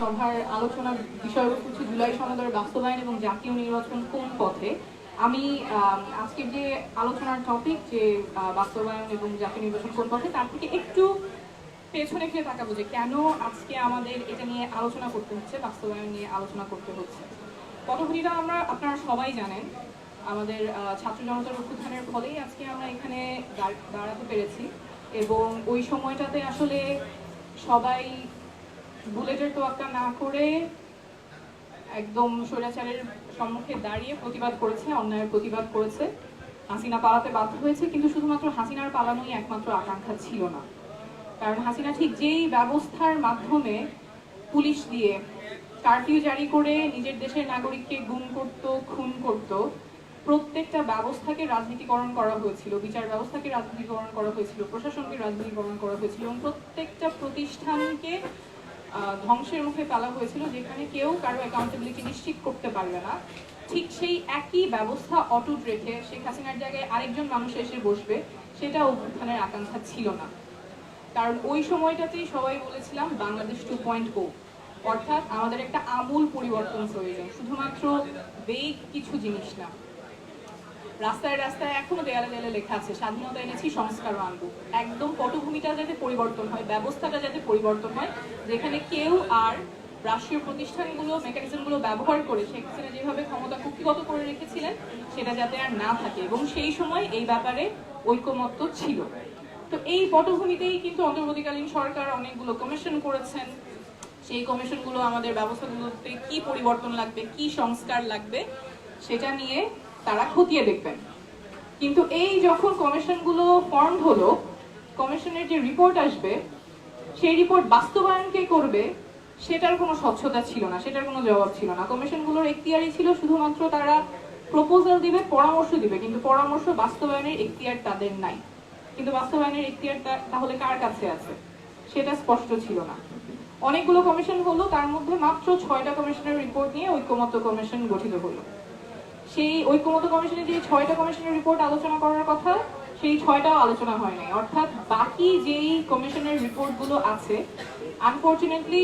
সভার আলোচনার বিষয়বস্তু হচ্ছে জুলাই সনদের বাস্তবায়ন এবং জাতীয় নির্বাচন কোন পথে? আমি আজকের যে আলোচনার টপিক যে বাস্তবায়ন এবং জাতীয় নির্বাচন কোন পথে, তার থেকে একটু পেছনে ফিরে তাকাবো যে কেন আজকে আমাদের এটা নিয়ে আলোচনা করতে হচ্ছে, বাস্তবায়ন নিয়ে আলোচনা করতে হচ্ছে। পটভূমিটা আমরা, আপনারা সবাই জানেন, আমাদের ছাত্র জনতার অভ্যুত্থানের ফলেই আজকে আমরা এখানে দাঁড়- দাঁড়াতে পেরেছি এবং ওই সময়টাতে আসলে সবাই বুলেটের তোয়াক্কা না করে একদম স্বৈরাচারের সম্মুখে দাঁড়িয়ে প্রতিবাদ করেছে, অন্যায়ের প্রতিবাদ করেছে। হাসিনা পালাতে বাধ্য হয়েছে, কিন্তু শুধুমাত্র হাসিনার পালানোই একমাত্র আকাঙ্ক্ষা ছিল না। কারণ হাসিনা ঠিক যেই ব্যবস্থার মাধ্যমে পুলিশ দিয়ে কারফিউ জারি করে নিজের দেশের নাগরিককে গুম করত, খুন করত, প্রত্যেকটা ব্যবস্থাকে রাজনীতিকরণ করা হয়েছিল, বিচার ব্যবস্থাকে রাজনীতিকরণ করা হয়েছিল, প্রশাসনকে রাজনীতিকরণ করা হয়েছিল এবং প্রত্যেকটা প্রতিষ্ঠানকে ধ্বংসের মুখে ফেলা হয়েছিল, যেখানে কেউ কারও অ্যাকাউন্টেবিলিটি নিশ্চিত করতে পারবে না। ঠিক সেই একই ব্যবস্থা অটুট রেখে শেখ হাসিনার জায়গায় আরেকজন মানুষ এসে বসবে, সেটা অভ্যুত্থানের আকাঙ্ক্ষা ছিল না। কারণ ওই সময়টাতেই সবাই বলেছিলাম বাংলাদেশ টু পয়েন্ট ও অর্থাৎ আমাদের একটা আমূল পরিবর্তন প্রয়োজন, শুধুমাত্র বেগ কিছু জিনিস না। রাস্তায় রাস্তায় এখনও দেয়ালে দেয়ালে লেখা আছে, স্বাধীনতা এনেছি সংস্কার আনব। একদম পটভূমিটা যাতে পরিবর্তন হয়, ব্যবস্থাটা যাতে পরিবর্তন হয়, যেখানে কেউ আর রাষ্ট্রীয় প্রতিষ্ঠানগুলো মেকানিজমগুলো ব্যবহার করে হাসিনা যেভাবে ক্ষমতা কুক্ষিগত করে রেখেছিলেন, সেটা যাতে আর না থাকে এবং সেই সময় এই ব্যাপারে ঐকমত্য ছিল। তো এই পটভূমিতেই কিন্তু অন্তর্বর্তীকালীন সরকার অনেকগুলো কমিশন করেছেন। সেই কমিশনগুলো আমাদের ব্যবস্থাগুলোতে কি পরিবর্তন লাগবে, কি সংস্কার লাগবে, সেটা নিয়ে তারা খতিয়ে দেখবেন। কিন্তু এই যখন কমিশনগুলো ফর্ম হলো, কমিশনের যে রিপোর্ট আসবে, সেই রিপোর্ট বাস্তবায়ন কে করবে, সেটার কোনো স্বচ্ছতা ছিল না, সেটার কোনো জবাব ছিল না। কমিশনগুলোর এখতিয়ারই ছিল শুধুমাত্র তারা প্রপোজাল দিবে, পরামর্শ দিবে, কিন্তু পরামর্শ বাস্তবায়নের এখতিয়ার তাদের নাই। কিন্তু বাস্তবায়নের এখতিয়ার তাহলে কার কাছে আছে? সেটা স্পষ্ট ছিল না। অনেকগুলো কমিশন হলো, তার মধ্যে মাত্র ছয়টা কমিশনের রিপোর্ট নিয়ে ঐক্যমত্য কমিশন গঠিত হলো। সেই ঐক্যমত কমিশনে যে ছয়টা কমিশনের রিপোর্ট আলোচনা করার কথা, সেই ছয়টাও আলোচনা হয় নাই। অর্থাৎ বাকি যেই কমিশনের রিপোর্টগুলো আছে আনফর্চুনেটলি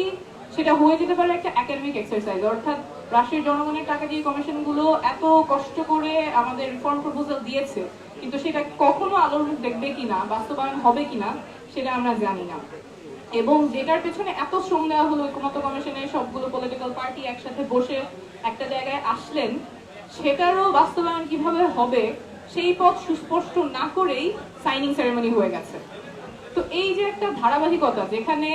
সেটা হয়ে যেতে পারে একটা একাডেমিক এক্সারসাইজ অর্থাৎ রাষ্ট্রের জনগণের টাকা দিয়ে কমিশনগুলো এত কষ্ট করে আমাদের রিফর্ম প্রপোজাল দিয়েছে, কিন্তু সেটা কখনো আলোর মুখ দেখবে কিনা, বাস্তবায়ন হবে কিনা, সেটা আমরা জানি না। এবং যেটার পেছনে এত শ্রম দেওয়া হলো ঐক্যমত্য কমিশনের সবগুলো পলিটিক্যাল পার্টি একসাথে বসে একটা জায়গায় আসলেন সেটারও বাস্তবায়ন কীভাবে হবে, সেই পথ সুস্পষ্ট না করেই সাইনিং সেরেমনি হয়ে গেছে। তো এই যে একটা ধারাবাহিকতা, যেখানে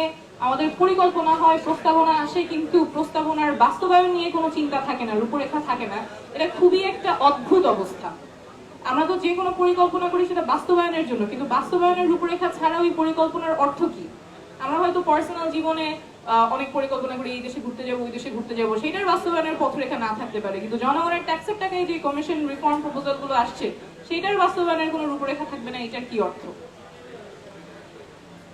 আমাদের পরিকল্পনা হয়, প্রস্তাবনা আসে, কিন্তু প্রস্তাবনার বাস্তবায়ন নিয়ে কোনো চিন্তা থাকে না, রূপরেখা থাকে না, এটা খুবই একটা অদ্ভুত অবস্থা। আমরা তো যে কোনো পরিকল্পনা করি সেটা বাস্তবায়নের জন্য, কিন্তু বাস্তবায়নের রূপরেখা ছাড়া ওই পরিকল্পনার অর্থ কি? আমরা হয়তো পার্সোনাল জীবনে অনেক পরিকল্পনা করি এই দেশে ঘুরতে যাব, ওই দেশে ঘুরতে যাব। সেটার বাস্তবায়নের পথরেখা না থাকতে পারে। কিন্তু জনগণের ট্যাক্সের টাকায় যে কমিশন রিফর্ম প্রপোজালগুলো আসছে সেটার বাস্তবায়নের কোনো রূপরেখা থাকবে না, এটার কি অর্থ?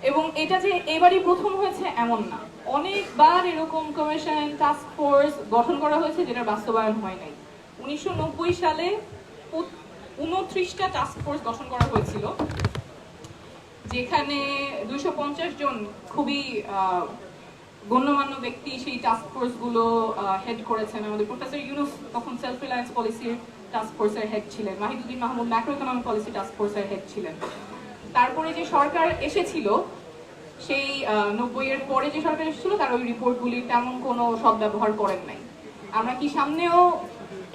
এবং এটা যে এবারই প্রথম হয়েছে, এমন না। অনেকবার এরকম কমিশন টাস্ক ফোর্স গঠন করা হয়েছে, যেটার বাস্তবায়ন হয় নাই। উনিশশো নব্বই সালে উনত্রিশটা টাস্ক ফোর্স গঠন করা হয়েছিল, যেখানে দুইশো পঞ্চাশ জন খুবই গণ্যমান্য ব্যক্তি সেই টাস্ক ফোর্সগুলো হেড করেছেন। আমাদের প্রফেসর ইউনুস তখন সেলফ রিলায়েন্স পলিসির টাস্ক ফোর্সের হেড ছিলেন। Mahiduddin Mahmud macro economic policy task ফোর্সের হেড ছিলেন। তারপরে যে সরকার এসেছিল, সেই নব্বই এর পরে যে সরকার এসেছিল, তার ওই রিপোর্টগুলি তেমন কোনো সদ্ব্যবহার করেন নাই। আমরা কি সামনেও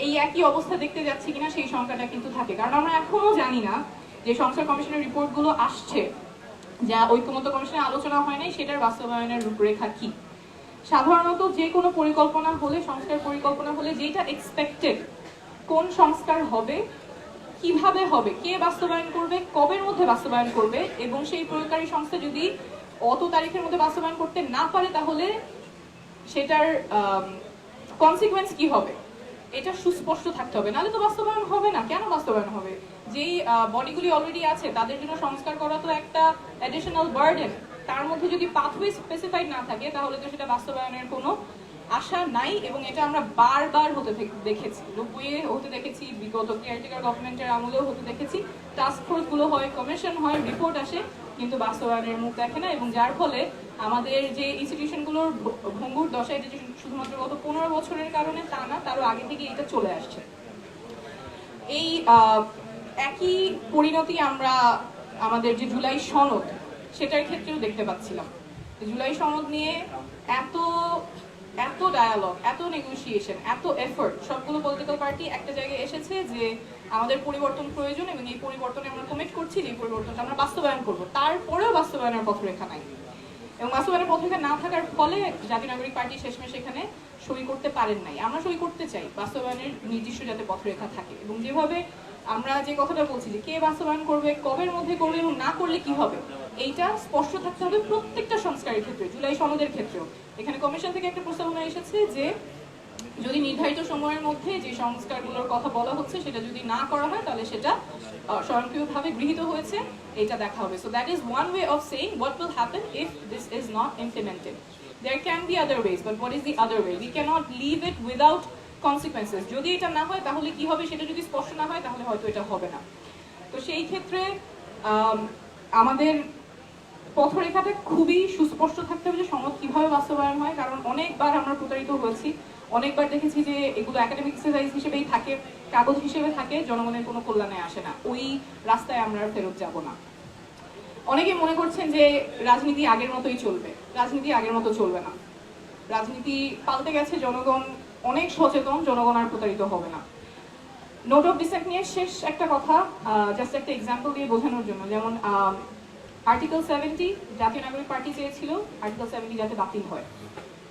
এই একই অবস্থা দেখতে যাচ্ছি কিনা সেই সংখ্যাটা কিন্তু থাকে। কারণ আমরা এখনও জানি না যে সংস্কার কমিশনের রিপোর্টগুলো আসছে। যা ঐক্যমত্য কমিশনে আলোচনা হয় নাই, সেটার বাস্তবায়নের রূপরেখা কি? সাধারণত যে কোনো পরিকল্পনা হলে, সংস্কার পরিকল্পনা হলে, যেটা এক্সপেক্টেড কোন সংস্কার হবে, কীভাবে হবে, কে বাস্তবায়ন করবে, কবের মধ্যে বাস্তবায়ন করবে, এবং সেই প্রয়োগকারী সংস্থা যদি অত তারিখের মধ্যে বাস্তবায়ন করতে না পারে, তাহলে সেটার কনসিকুয়েন্স কি হবে? এটা সুস্পষ্ট থাকতে হবে। নাহলে তো বাস্তবায়ন হবে না। কেন বাস্তবায়ন হবে? যেই বডিগুলি অলরেডি আছে, তাদের জন্য সংস্কার করা তো একটা অ্যাডিশনাল বার্ডেন তার মধ্যে যদি পাথওয়ে স্পেসিফাইড না থাকে, তাহলে তো সেটা বাস্তবায়নের কোনো আশা নাই এবং এটা আমরা বারবার হতে দেখেছি। নব্বইয়ে হতে দেখেছি, বিগত কেয়ারটেকার গভর্নমেন্টের আমলেও হতে দেখেছি। টাস্ক ফোর্সগুলো হয় কমিশন হয় রিপোর্ট আসে, কিন্তু বাস্তবায়নের মুখ দেখে না এবং যার ফলে আমাদের যে ইনস্টিটিউশনগুলোর ভঙ্গুর দশা এটা যে শুধুমাত্র গত পনেরো বছরের কারণে তা না, তারও আগে থেকে এটা চলে আসছে। এই একই পরিণতি আমরা আমাদের যে জুলাই সনদ, সেটার ক্ষেত্রেও দেখতে পাচ্ছিলাম। জুলাই সনদ নিয়ে এত এত ডায়ালগ এত নেগোসিয়েশন এত এফোর্ট সবগুলো পলিটিক্যাল পার্টি একটা জায়গায় এসেছে যে আমাদের পরিবর্তন প্রয়োজন এবং এই পরিবর্তনে আমরা কমিট করছি, যে পরিবর্তনটা আমরা বাস্তবায়ন করব। তারপরেও বাস্তবায়নের পথরেখা নাই। এবং বাস্তবায়নের পত্রিকা না থাকার ফলে জাতীয় নাগরিক পার্টি শেষমেশ এখানে সই করতে পারেন নাই। আমরা সই করতে চাই, বাস্তবায়নের নির্দিষ্ট যাতে পথরেখা থাকে। এবং যেভাবে আমরা যে কথাটা বলছি যে কে বাস্তবায়ন করবে, কবের মধ্যে করবে এবং না করলে কি হবে, এইটা স্পষ্ট থাকতে হবে প্রত্যেকটা সংস্কারের ক্ষেত্রে, জুলাই সনদের ক্ষেত্রেও। এখানে কমিশন থেকে একটা প্রস্তাবনা এসেছে যে যদি নির্ধারিত সময়ের মধ্যে যে সংস্কারগুলোর কথা বলা হচ্ছে সেটা যদি না করা হয় তাহলে সেটা স্বয়ংক্রিয়ভাবে গৃহীত হয়েছে এটা দেখা হবে। So that is one way of saying what will happen if this is not implemented there can be other ways but what is the other way we cannot leave it without consequences যদি এটা না হয় তাহলে কি হবে? সেটা যদি স্পষ্ট না হয় তাহলে হয়তো এটা হবে না। তো সেই ক্ষেত্রে আম, আমাদের পথরেখাটা খুবই সুস্পষ্ট থাকতে হবে যে সনদ কীভাবে বাস্তবায়ন হয়, কারণ অনেকবার আমরা প্রতারিত হয়েছি। অনেকবার দেখেছি যে এগুলো একাডেমিক এক্সারসাইজ হিসেবেই থাকে, কাগজ হিসেবে থাকে, জনগণের কোনো কল্যাণে আসে না। ওই রাস্তায় আমরা ফেরত যাব না। অনেকে মনে করছেন যে রাজনীতি আগের মতোই চলবে। রাজনীতি আগের মতো চলবে না। রাজনীতি পাল্টে গেছে, জনগণ অনেক সচেতন, জনগণ আর প্রতারিত হবে না। নোট অফ ডিসেন্ট নিয়ে শেষ একটা কথা জাস্ট একটা এক্সাম্পল দিয়ে বোঝানোর জন্য। যেমন আর্টিকেল সেভেন্টি জাতীয় নাগরিক পার্টি চেয়েছিল আর্টিকেল সেভেন্টি যাতে বাতিল হয়।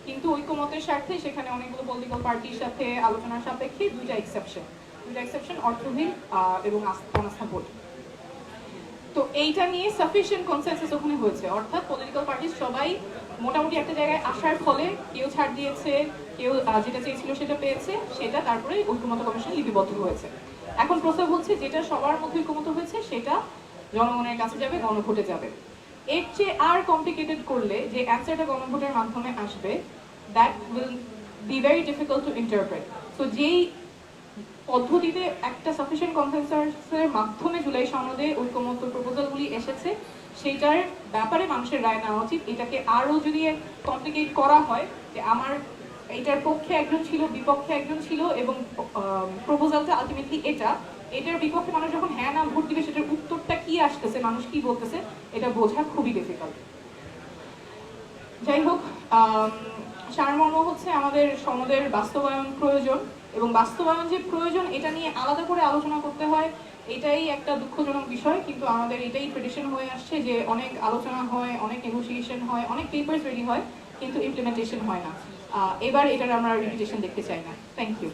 কিন্তু ঐক্যমতের স্বার্থে সেখানে অনেকগুলো পলিটিক্যাল পার্টির সাথে আলোচনার সাপেক্ষে দুইটা এক্সেপশন দুইটা এক্সেপশন অর্থহীন এবং অনাস্থা ভোট। তো এইটা নিয়ে সাফিসিয়েন্ট কনসেন্সাস ওখানে হয়েছে। অর্থাৎ পলিটিক্যাল পার্টি সবাই মোটামুটি একটা জায়গায় আসার ফলে কেউ ছাড় দিয়েছে, কেউ যেটা চেয়েছিল সেটা পেয়েছে, সেটা তারপরে ঐক্যমত কমিশন লিপিবদ্ধ হয়েছে। এখন প্রস্তাব হচ্ছে, যেটা সবার মধ্যে ঐক্যমত হয়েছে, সেটা জনগণের কাছে যাবে, গণভোটে যাবে। এর চেয়ে আর কমপ্লিকেটেড করলে যে অ্যান্সারটা গণভোটের মাধ্যমে আসবে that will be very difficult to interpret তো যেই পদ্ধতিতে একটা সাফিসিয়েন্ট কনসেন্সাসের মাধ্যমে জুলাই সনদে ঐক্যমত প্রপোজালগুলি এসেছে, সেইটার ব্যাপারে মানুষের রায় নেওয়া উচিত। এটাকে আরও যদি কমপ্লিকেট করা হয়, যে আমার এটার পক্ষে একজন ছিল, বিপক্ষে একজন ছিল, এবং প্রপোজালটা আলটিমেটলি এটা, এটার বিপক্ষে মানুষ যখন হ্যাঁ না ভোট দিবে, সেটার উত্তরটা কি আসতেছে, মানুষ কি বলতেছে, এটা বোঝা খুবই ডিফিকাল্ট যাই হোক সারমর্ম হচ্ছে আমাদের সনদের বাস্তবায়ন প্রয়োজন এবং বাস্তবায়ন যে প্রয়োজন, এটা নিয়ে আলাদা করে আলোচনা করতে হয়, এটাই একটা দুঃখজনক বিষয়, কিন্তু আমাদের এটাই ট্রেডিশন হয়ে আসছে যে অনেক আলোচনা হয়, অনেক নেগোসিয়েশন হয়, অনেক পেপার্স রেডি হয়, কিন্তু ইমপ্লিমেন্টেশন হয় না। এবার এটার আমরা রিপিটেশন দেখতে চাই না। Thank you